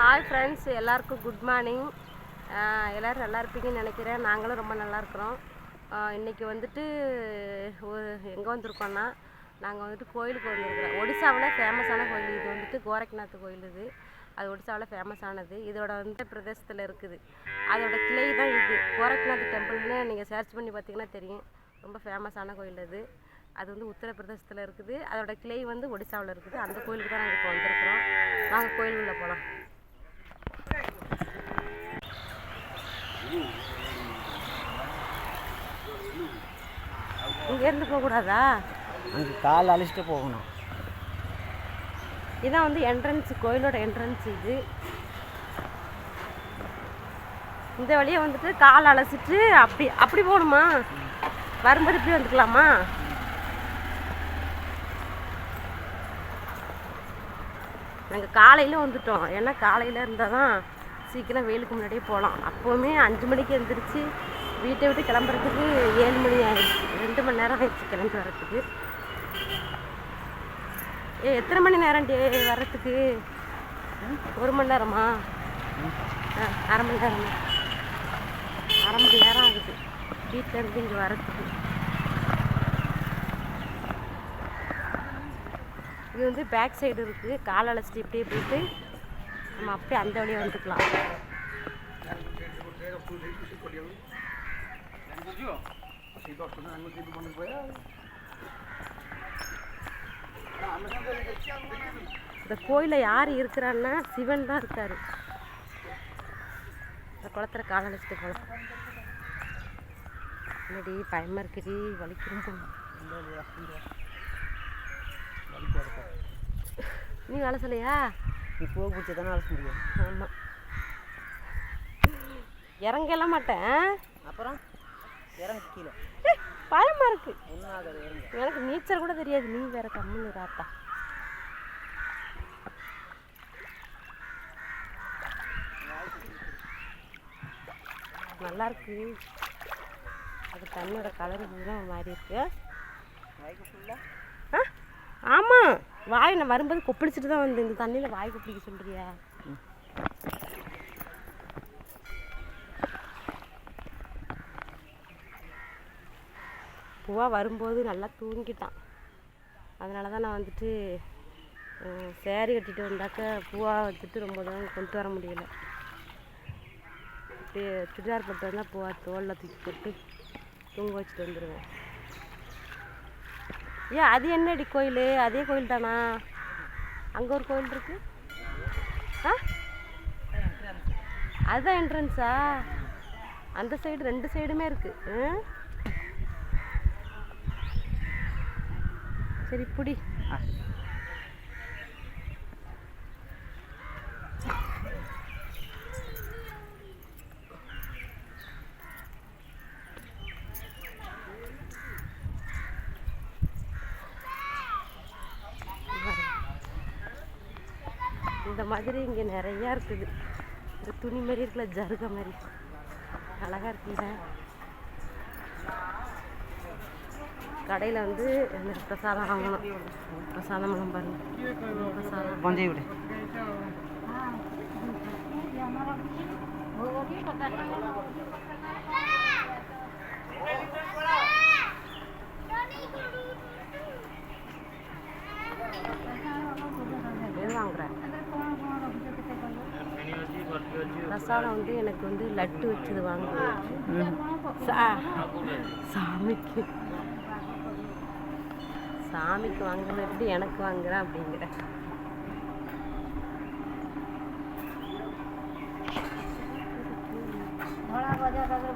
Hi friends எல்லாருக்கும் good morning எல்லோரும் நல்லா இருப்பீங்கன்னு நினைக்கிறேன். நாங்களும் ரொம்ப நல்லா இருக்கிறோம். இன்றைக்கி வந்துட்டு ஒரு எங்கே வந்திருக்கோன்னா நாங்கள் வந்துட்டு கோயிலுக்கு வந்திருக்கிறோம். ஒடிசாவில் ஃபேமஸான கோயில். இது வந்துட்டு கோரக்நாத் கோயில் இது. அது ஒடிசாவில் ஃபேமஸானது இதோட வந்து பிரதேசத்தில் இருக்குது. அதோட கிளை தான் இது. கோரக்நாத் டெம்பிள்னு நீங்கள் சர்ச் பண்ணி பார்த்தீங்கன்னா தெரியும். ரொம்ப ஃபேமஸான கோயில் அது. அது வந்து உத்தரப்பிரதேசத்தில் இருக்குது. அதோட கிளை வந்து ஒடிசாவில் இருக்குது. அந்த கோயிலுக்கு தான் நாங்கள் இப்போ வந்திருக்கிறோம். வாங்க கோயிலுக்குள்ளே போகலாம் இங்கேருந்து போகக்கூடாதா அங்கே கால் அழிச்சிட்டு போகணும். இதான் வந்து என்ட்ரன்ஸ் கோயிலோட என்ட்ரன்ஸ் இது. இந்த வழியை வந்துட்டு கால் அலசிட்டு அப்படி அப்படி போகணுமா? வரும்போது இப்படி வந்துக்கலாமா? நாங்கள் காலையில் வந்துட்டோம். ஏன்னா காலையில் இருந்தால் தான் சீக்கிரம் வெயிலுக்கு முன்னாடியே போகலாம். அப்போவுமே அஞ்சு மணிக்கு எழுந்திரிச்சு வீட்டை விட்டு கிளம்புறதுக்கு ஏழு மணி ஆயிடுச்சு. ரெண்டு மணி நேரம் ஆயிடுச்சு கிளம்பி வர்றதுக்கு. ஏ எத்தனை மணி நேரம் டே வர்றதுக்கு? ஒரு மணி நேரமா? ஆ அரை மணி நேரம்? அரை மணி நேரம் ஆகுது. வீட்டிலேருந்து இங்கே வர்றதுக்கு. இது வந்து பேக் சைடு இருக்குது கால் அழைச்சிட்டு இப்படியே போயிட்டு நம்ம அப்படியே அந்த வழியாக வந்துக்கலாம். இந்த கோயிலில் யார் இருக்கிறான்னா சிவன் தான் இருக்காரு. இந்த குளத்துல கால அழைச்சிட்டு போகலாம் என்னடி பயமாக இருக்குடி வலிக்கிறோம் நீ வேலை சொல்லையா பூ பிடிச்சி தானே அழைச்ச முடியும். ஆமாம் இறங்கலாம் மாட்டேன். அப்புறம் இறங்க கீழே. ஏய், பயமா இருக்கு. எனக்கு நீச்சல் கூட தெரியாது. நீ வேற கம்முன்னு ராத்தா நல்லா இருக்கு அது தண்ணியோட கலர் பூரா மாறி இருக்கு ஆமாம் வாய் நான் வரும்போது கொப்பளிச்சுட்டு தான் வந்து இந்த தண்ணியில் வாய் கொப்பளிக்க சொல்கிறியா பூவா வரும்போது நல்லா தூங்கிட்டான். அதனால தான் நான் வந்துட்டு சேரீ கட்டிட்டு வந்தாக்க பூவா வந்துட்டு ரொம்ப தூரம் கொண்டு வர முடியல. அப்படியே சுடிதார் போட்டு வந்தால் பூவா தோலில் தூக்கி போட்டு தூங்க வச்சுட்டு வந்துடுவேன் ஏன் அது என்னடி கோயில்? அதே கோயில் தானா அங்கே ஒரு கோயில் இருக்கு. ஆ? அதுதான் என்ட்ரன்ஸா அந்த சைடு ரெண்டு சைடுமே இருக்கு. ம் சரி புடி. இந்த மாதிரி இங்கே நிறையா இருக்குது. இந்த துணி மாதிரி இருக்குல்ல ஜருக மாதிரி. அழகாக இருக்குல்ல? கடையில் வந்து இந்த பிரசாதம் வாங்கணும்? பிரசாதம் எல்லாம் பாருங்க. பிரசாதம். கொஞ்சம் விடு. பிரசாதம் வந்து எனக்கு வந்து லட்டு வச்சது வாங்குவேன் சா- சாமிக்கு. சாமிக்கு வாங்குறது எப்படி எனக்கு வாங்குறேன் அப்படிங்கிற.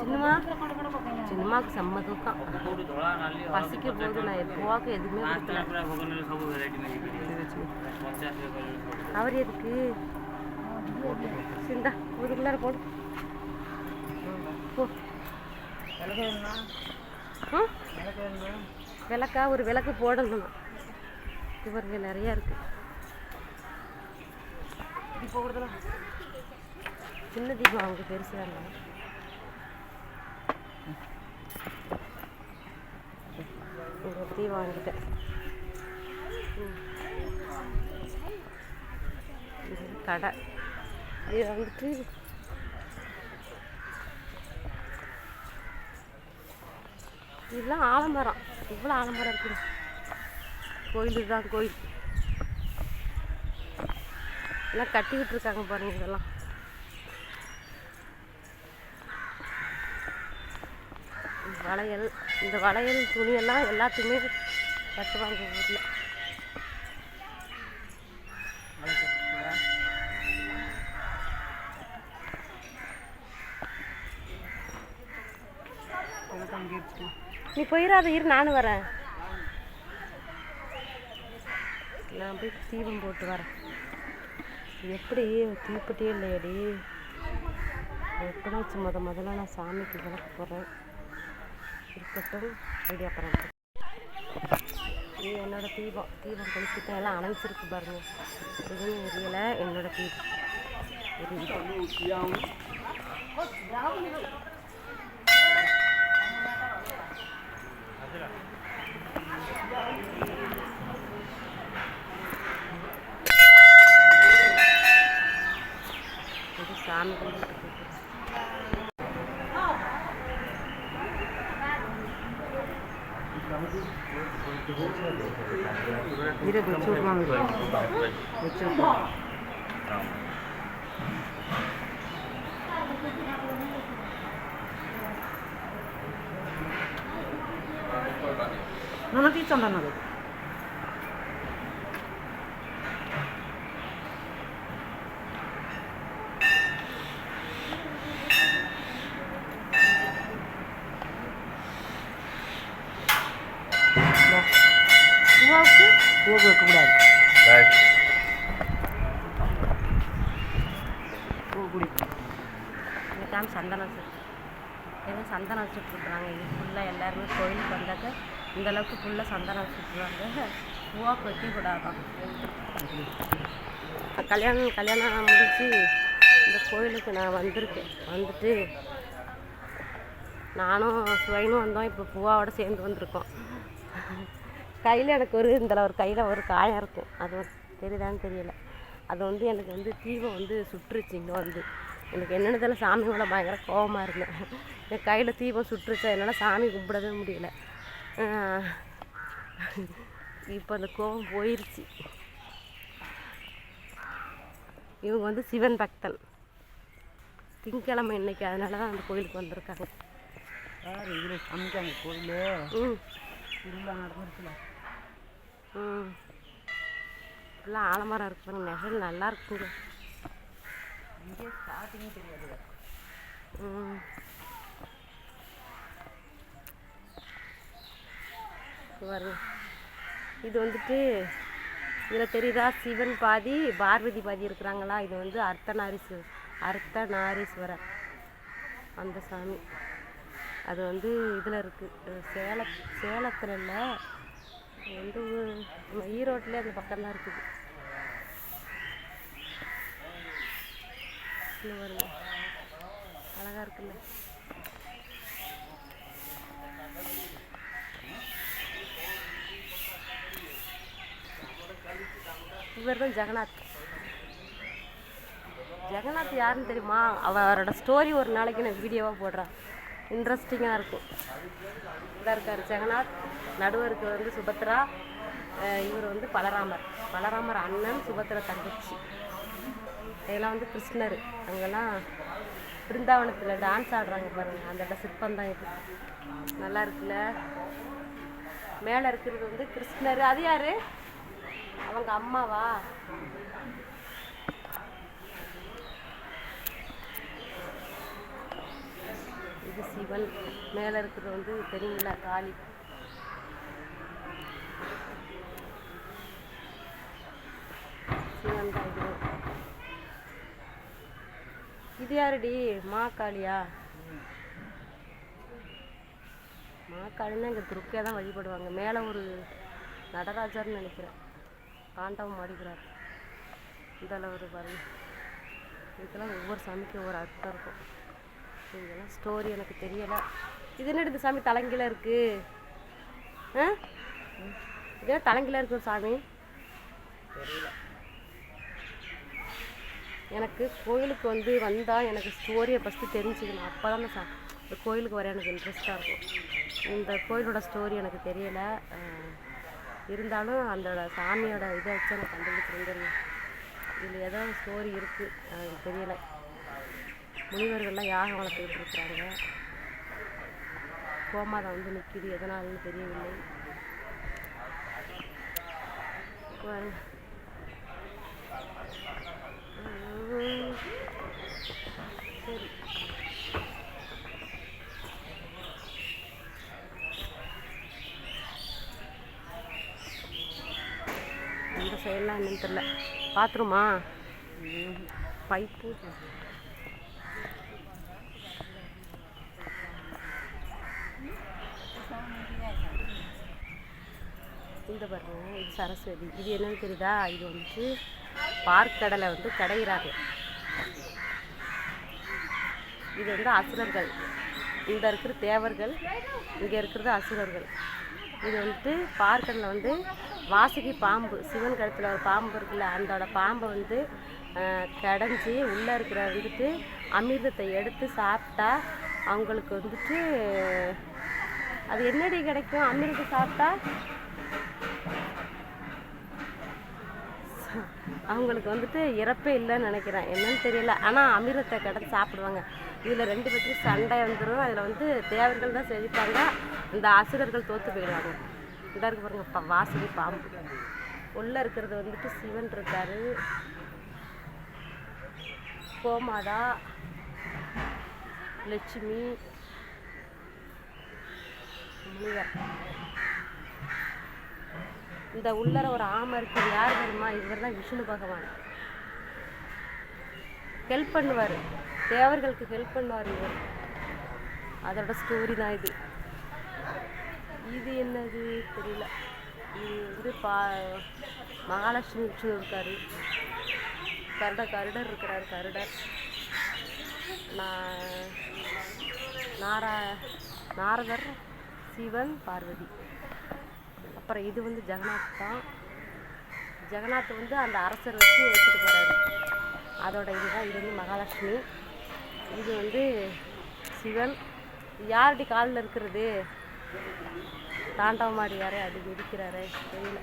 சின்னமா சின்னமாக்கு செம்ம தூக்கம். பசிக்க போது நான் எப்போவாக்கு எதுவுமே அவர் எதுக்கு? சிந்தா ஊருக்குள்ளார போடு. விளக்கா ஒரு விளக்கு போடணும். இவருங்க நிறையா இருக்கு. சின்ன தீபம் அவங்க பெருசாக இருந்தாங்க ஒரு தீ வாங்கிட்டேன் கடை. இது வந்துட்டு இதெல்லாம் ஆலமரம். இவ்வளோ ஆலமரம் இருக்குது கோயில் இதுதான் கோயில். எல்லாம் கட்டி விட்டுருக்காங்க பாருங்க இதெல்லாம். வளையல் இந்த வளையல் துணியெல்லாம் எல்லாத்தையுமே கட்டுவாங்க ஊரில். நீ போயிடாத இரு நானும் வரேன். நான் போய் தீபம் போட்டு வரேன். எப்படி? தீப்பெட்டியே இல்லையடி. எப்படி வச்சு முத முதல்ல நான் சாமிக்கு விளக்க போகிறேன் இருக்கட்டும் ரெடி அப்புறம் இது என்னோட தீபம். தீபம் கொளுத்திட்டேன். எல்லாம் அணைச்சிருக்கு பாருங்க. எதுவும் எரியலை. என்னோடய தீபம். எரியுது. আমি ধীরে ধীরে চোখ মামি কি চন্দন নগর போக வைக்கக்கூடாது பூ குடிப்போம் சந்தனம் ஏதோ சந்தனம் வச்சுட்டு இருக்கிறாங்க இது ஃபுல்லாக எல்லாருமே கோயிலுக்கு வந்தாக்க இந்தளவுக்கு ஃபுல்லாக சந்தனம் வச்சுருக்குறாங்க பூவாக்கு வைக்கக்கூடாதான் கல்யாணம் கல்யாணம் முடிச்சு இந்த கோயிலுக்கு நான் வந்திருக்கேன். வந்துட்டு நானும் சுவைனும் வந்தோம். இப்போ பூவாவோட சேர்ந்து வந்திருக்கோம். கையில் எனக்கு ஒரு இந்த ஒரு கையில் ஒரு காயம் இருக்கும். அது தெரியுதான்னு தெரியல. அது வந்து எனக்கு வந்து தீபம் வந்து சுட்டுருச்சு இங்கே வந்து. எனக்கு என்னென்னு தெரியல சாமி மேலே பயங்கர கோவமாக இருந்தேன். என் கையில் தீபம் சுட்டுருச்சா என்னால் சாமி கும்பிடவே முடியல. இப்போ அந்த கோவம் போயிருச்சு. இவங்க வந்து சிவன் பக்தன். திங்கக்கிழமை இன்னைக்கு அதனால தான் அந்த கோயிலுக்கு வந்திருக்காங்க. இதில் சமைக்காங்க கோயில்? திருவிழா நடந்துருச்சுல ம் ஃபுல்லாக ஆலமரம் இருக்கு பாருங்க நெசல் நல்லா இருக்குங்க. இங்கே ஸ்டார்டிங் தெரியாது. ம். பாருங்க. இது வந்துட்டு இதில் தெரியுதா? சிவன் பாதி பார்வதி பாதி இருக்கிறாங்களா? இது வந்து அர்த்தநாரீஸ்வரர் அர்த்தநாரீஸ்வரர். அந்த சாமி. அது வந்து இதில் இருக்குது சேல சேலத்தில் இல்லை எந்த ஊர் ஈரோட்டிலே அந்த பக்கம்தான் இருக்குது. இங்க பாருங்க அழகா இருக்குல்ல. இவர் தான் ஜெகநாத். ஜெகநாத் யாருன்னு தெரியுமா? அவரோட ஸ்டோரி ஒரு நாளைக்கு நான் வீடியோவாக போடுறான். இன்ட்ரெஸ்டிங்காக இருக்கும். இதாக இருக்கார் ஜெகநாத் நடுவருக்கு வந்து சுபத்ரா இவர் வந்து பலராமர். பலராமர் அண்ணன் சுபத்ரா தங்கச்சி. இதெல்லாம் வந்து கிருஷ்ணர். அங்கெல்லாம் பிருந்தாவனத்தில் டான்ஸ் ஆடுறாங்க பாருங்கள் அந்த இடம் சிற்பம் தான் இது. நல்லா இருக்குல்ல? மேலே இருக்கிறது வந்து கிருஷ்ணர். அது யார்? அவங்க அம்மாவா? இது சிவன். மேலே இருக்கிறது வந்து தெரியுங்களா காளி. சிவன் தான் இது. இது யாருடி? மா காளியா? மா காளின்னா இங்கே துர்க்கையாக தான் வழிபடுவாங்க. மேலே ஒரு நடராஜர்னு நினைக்கிறேன். தாண்டவம் ஆடிக்கிறார் இந்த அளவு பாருங்க இதுக்கெல்லாம் ஒவ்வொரு சாமிக்கும் ஒவ்வொரு அர்த்தம் இருக்கும். இதெல்லாம் ஸ்டோரி எனக்கு தெரியலை. இது என்ன இந்த சாமி தலைங்கீழ இருக்கு? ஆ? இதே தலைங்கீழ இருக்கு சாமி? எனக்கு கோயிலுக்கு வந்து வந்தால் எனக்கு ஸ்டோரியை ஃபஸ்ட்டு தெரிஞ்சுக்கணும். அப்போ தான் சா- இந்த கோயிலுக்கு வர எனக்கு இன்ட்ரெஸ்ட்டாக இருக்கும். இந்த கோயிலோட ஸ்டோரி எனக்கு தெரியலை. இருந்தாலும் அந்த சாமியோட இதை வச்சு எனக்கு கண்டுபிடிச்சிருந்துருங்க. இதில் ஏதோ ஸ்டோரி இருக்குது எனக்கு தெரியலை. முனிவர்கள்லாம் யாகம் வளர்த்துக்கிட்டு இருக்கிறாங்க கோமாதா வந்து நிற்கிது எதனாலன்னு தெரியவில்லை. சரி. இந்த சைடெலாம் என்னன்னு தெரில பாத்ரூமா? பைப்பு. இந்த பாருங்க இது சரஸ்வதி. இது என்னன்னு தெரியுதா? இது வந்துட்டு பார்க்கடலை வந்து கடைகிறாங்க இது வந்து அசுரர்கள். இந்த இருக்கிற தேவர்கள் இங்கே இருக்கிறது அசுரர்கள். இது வந்துட்டு பார்க்கடலில் வந்து வாசுகி பாம்பு சிவன் கழுத்தில் ஒரு பாம்பு இருக்குல்ல அந்தோட பாம்பை வந்து கடைஞ்சி உள்ளே இருக்கிற வந்துட்டு அமிர்தத்தை எடுத்து சாப்பிட்டா அவங்களுக்கு வந்துட்டு அது என்னடி கிடைக்கும்? அமிர்தம் சாப்பிட்டா அவங்களுக்கு வந்துட்டு இறப்பே இல்லைன்னு நினைக்கிறேன். என்னன்னு தெரியல. ஆனால் அமிர்தத்தை கிடச்சி சாப்பிடுவாங்க. இதில் ரெண்டு பேர்த்தையும் சண்டை வந்துடும் அதில் வந்து தேவர்கள் தான் செழிப்பாங்க. இந்த அசுரர்கள் தோற்று போயிடுவாங்க. இந்த இருக்கு பாருங்க. பா வாசலி பாம்பு. உள்ளே இருக்கிறது வந்துட்டு சிவன் இருக்காரு. கோமாதா லட்சுமி முனிவர். இந்த உள்ளர ஒரு ஆமை இருக்குது யார் தெரியுமா? இவர் தான் விஷ்ணு பகவான். ஹெல்ப் பண்ணுவார். தேவர்களுக்கு ஹெல்ப் பண்ணுவார் இவர். அதோட ஸ்டோரி தான் இது. இது என்னது? தெரியல. இது வந்து பா மகாலட்சுமி விஷ்ணு இருக்கார். கருட கருடர் இருக்கிறார் கருடர். நான் நாரா நாரதர் சிவன் பார்வதி. அப்புறம் இது வந்து ஜெகநாத் தான். ஜெகநாத் வந்து அந்த அரசர் வச்சு எடுத்துகிட்டு போகிறாரு அதோட இதுதான் இது வந்து மகாலட்சுமி. இது வந்து சிவன். யாருடைய காலில் இருக்கிறது? தாண்டவமாடியாரே அது மிதிக்கிறாரே தெரியல.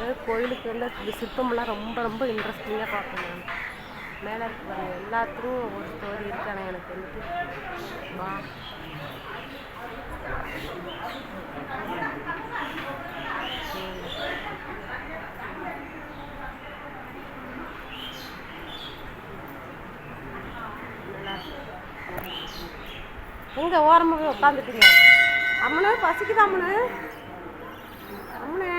எனக்கு கோயிலுக்கு வந்து இந்த சிற்பம்லாம் ரொம்ப ரொம்ப இன்ட்ரெஸ்டிங்காக பார்க்கணும் நான். மேலே இருக்கிற எல்லாத்துக்கும் ஒரு ஸ்டோரி இருக்கானே எனக்கு வந்துட்டு. வா. நல்லா ஓரமாக போய் உட்காந்துட்டீங்க அம்மனு பசிக்குது அம்மனு? அம்மனு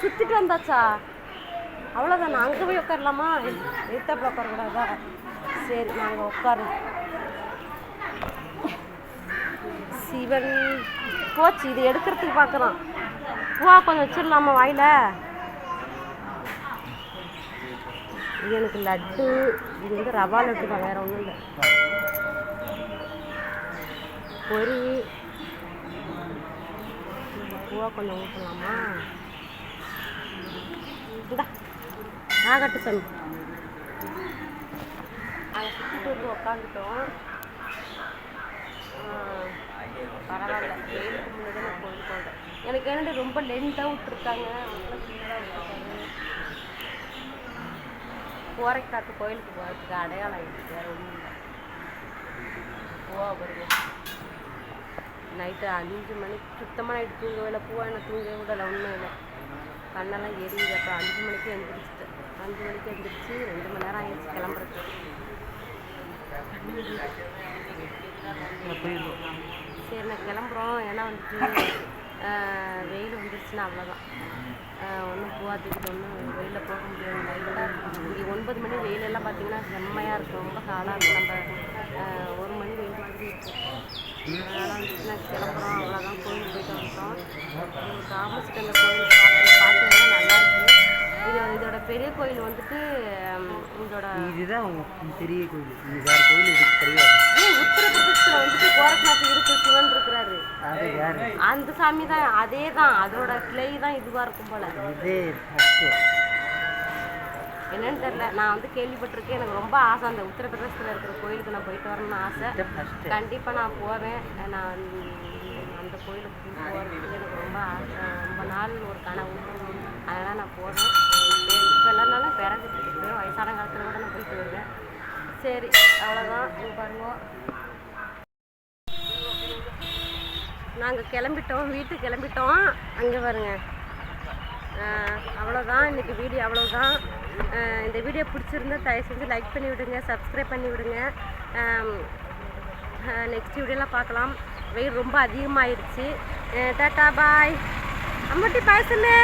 சுத்திட்டு வந்தாச்சா? அவ்வளோதானா அங்கே போய் உட்காரலாமா எத்தாப்பில் உட்காரக்கூடாதா சரி நாங்கள் உட்காரோம் சிவன் போச்சு இது எடுக்கிறதுக்கு பார்க்குறோம் பூவா கொஞ்சம் வச்சிடலாமா வாயில்? இது எனக்கு லட்டு இது வந்து ரவா லட்டு தான் வேற ஒன்றும் இல்லை. பொரி. பூவா கொஞ்சம் ஊற்றலாமா இந்தா ஆகட்டு சாமி அதை சுற்றிட்டு வந்து உக்காந்துட்டோம். பரவாயில்ல. வெயிலுக்கு முன்னாடி நான் கோயிலுக்கு வந்தேன் எனக்கு என்னடி ரொம்ப லென்த்தாக விட்டுருக்காங்க. விட்டுருக்காங்க. கோரைக்காட்டு கோயிலுக்கு போகிறதுக்கு அடையாளம் ஆயிடுச்சு. வேறு ஒன்றும் இல்லை. பூவா நைட்டு அஞ்சு மணிக்கு சுத்தமாக நைட்டு தூங்கவே இல்லை. பூவா என்ன தூங்கவே விடலை ஒன்றும் இல்லை. கண்ணெல்லாம் எரியுது. அப்புறம் அஞ்சு மணிக்கு எழுந்திரிச்சிட்டு அஞ்சு மணிக்கு எழுந்திரிச்சு ரெண்டு மணி நேரம் ஆயிடுச்சு கிளம்புறதுக்கு. சரி நான் கிளம்புறோம். ஏன்னா வந்துட்டு வெயில் வந்துருச்சுன்னா அவ்வளோதான் ஒன்றும் பூவாத்துக்கு ஒன்றும் வெயிலில் போக முடியாது. நைட்டாக இங்கே ஒன்பது மணி வெயிலெல்லாம் பார்த்தீங்கன்னா செம்மையாக இருக்கும். ரொம்ப காலாக இருக்கும். நம்ம ஒரு மணி வெயில் மாதிரி இருக்கும். அதனால் வந்துட்டு நான் கிளம்புறோம். அவ்வளோதான் கோயில் போயிட்டு வந்துட்டோம். காமஸ்க்கு அந்த கோயில் பார்த்து பார்த்து நல்லா இருக்குது இது இதோட பெரிய கோயில் வந்துட்டு இதோட இதுதான் பெரிய கோயில். இது வேற கோயில் இதுக்கு கிடையாது ஏய், உத்தரப்பிரதேசத்தில் வந்துட்டு கோரக்நாத் இருக்கு சிவன் இருக்கிறாரு. அது வேற. அந்த சாமி தான் அதே தான் அதோட கிளை தான் இதுவாக இருக்கும் போல. இதே என்னன்னு தெரியல. நான் வந்து கேள்விப்பட்டிருக்கேன். எனக்கு ரொம்ப ஆசை அந்த உத்தரப்பிரதேசத்தில் இருக்கிற கோயிலுக்கு நான் போயிட்டு வரணும்னு ஆசை. கண்டிப்பாக நான் போவேன். நான் அந்த கோயிலுக்கு போகிறதுக்கு எனக்கு ரொம்ப ஆசை. ரொம்ப நாள் ஒரு கனவு. அதனால் நான் போகிறேன் இப்போ எல்லாருனால பேரண்ட்ஸ் இப்போயும் வயசான காலத்தில் கூட நான் போயிட்டு வருவேன். சரி அவ்வளோதான் இங்கே பாருங்க. நாங்கள் கிளம்பிட்டோம். வீட்டுக்கு கிளம்பிட்டோம். அங்கே பாருங்க. அவ்வளோதான் இன்றைக்கி வீடியோ அவ்வளோதான் இந்த வீடியோ பிடிச்சிருந்தா தயவு செஞ்சு லைக் பண்ணி விடுங்க சப்ஸ்கிரைப் பண்ணி விடுங்க. நெக்ஸ்ட் வீடியோலாம் பார்க்கலாம். வெயில் ரொம்ப அதிகமாகிடுச்சு டாட்டா பாய் அம்மாட்டி பாய் சொல்லு.